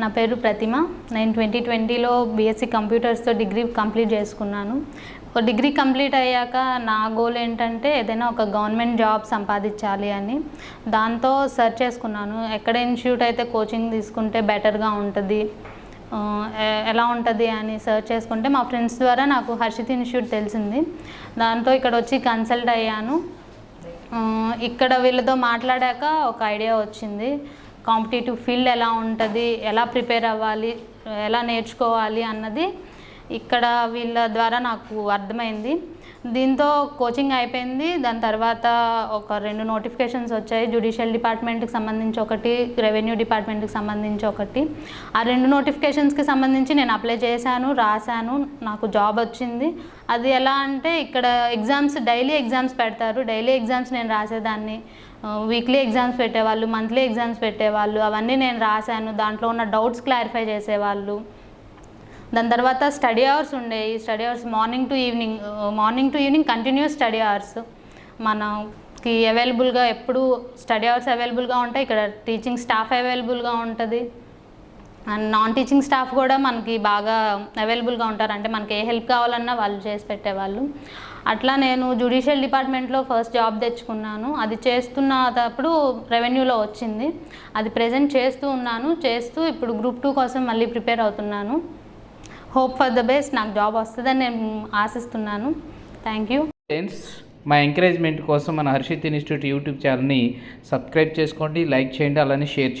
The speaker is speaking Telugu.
నా పేరు ప్రతిమ. నేను ట్వంటీ ట్వంటీలో బీఎస్సీ కంప్యూటర్స్తో డిగ్రీ కంప్లీట్ చేసుకున్నాను. ఒక డిగ్రీ కంప్లీట్ అయ్యాక నా గోల్ ఏంటంటే ఏదైనా ఒక గవర్నమెంట్ జాబ్ సంపాదించాలి అని. దాంతో సెర్చ్ చేసుకున్నాను. ఎక్కడ ఇన్స్టిట్యూట్ అయితే కోచింగ్ తీసుకుంటే బెటర్గా ఉంటుంది ఎలా ఉంటుంది అని సెర్చ్ చేసుకుంటే మా ఫ్రెండ్స్ ద్వారా నాకు హర్షిత్ ఇన్స్టిట్యూట్ తెలిసింది. దాంతో ఇక్కడ వచ్చి కన్సల్ట్ అయ్యాను. ఇక్కడ వీళ్ళతో మాట్లాడాక ఒక ఐడియా వచ్చింది. కాంపిటేటివ్ ఫీల్డ్ ఎలా ఉంటుంది ఎలా ప్రిపేర్ అవ్వాలి ఎలా నేర్చుకోవాలి అన్నది ఇక్కడ వీళ్ళ ద్వారా నాకు అర్థమైంది. దీంతో కోచింగ్ అయిపోయింది. దాని తర్వాత ఒక రెండు నోటిఫికేషన్స్ వచ్చాయి. జుడిషియల్ డిపార్ట్మెంట్కి సంబంధించి ఒకటి రెవెన్యూ డిపార్ట్మెంట్కి సంబంధించి ఒకటి. ఆ రెండు నోటిఫికేషన్స్కి సంబంధించి నేను అప్లై చేశాను రాశాను. నాకు జాబ్ వచ్చింది. అది ఎలా అంటే ఇక్కడ ఎగ్జామ్స్ డైలీ ఎగ్జామ్స్ పెడతారు. డైలీ ఎగ్జామ్స్ నేను రాసేదాన్ని. వీక్లీ ఎగ్జామ్స్ పెట్టేవాళ్ళు మంత్లీ ఎగ్జామ్స్ పెట్టేవాళ్ళు. అవన్నీ నేను రాశాను. దాంట్లో ఉన్న డౌట్స్ క్లారిఫై చేసేవాళ్ళు. దాని తర్వాత స్టడీ అవర్స్ ఉండేవి study hours morning to evening morning to evening continues study hours మనకి అవైలబుల్గా ఎప్పుడు స్టడీ అవర్స్ అవైలబుల్గా ఉంటాయి. ఇక్కడ టీచింగ్ స్టాఫ్ అవైలబుల్గా ఉంటుంది. అండ్ నాన్ టీచింగ్ స్టాఫ్ కూడా మనకి బాగా అవైలబుల్గా ఉంటారు. అంటే మనకి ఏ హెల్ప్ కావాలన్నా వాళ్ళు చేసి పెట్టేవాళ్ళు. అట్లా నేను జుడిషియల్ డిపార్ట్మెంట్లో ఫస్ట్ జాబ్ తెచ్చుకున్నాను. అది చేస్తున్నప్పుడు రెవెన్యూలో వచ్చింది. అది ప్రజెంట్ చేస్తూ ఉన్నాను. చేస్తూ ఇప్పుడు గ్రూప్ టూ కోసం మళ్ళీ ప్రిపేర్ అవుతున్నాను. హోప్ ఫర్ ద బెస్ట్ నాకు జాబ్ వస్తుందని నేను ఆశిస్తున్నాను. థ్యాంక్ యూ ఫ్రెండ్స్ మా ఎంకరేజ్మెంట్ కోసం మన హర్షిత్ ఇన్స్టిట్యూట్ యూట్యూబ్ ఛానల్ని సబ్స్క్రైబ్ చేసుకోండి లైక్ చేయండి అలానే షేర్ చేయండి.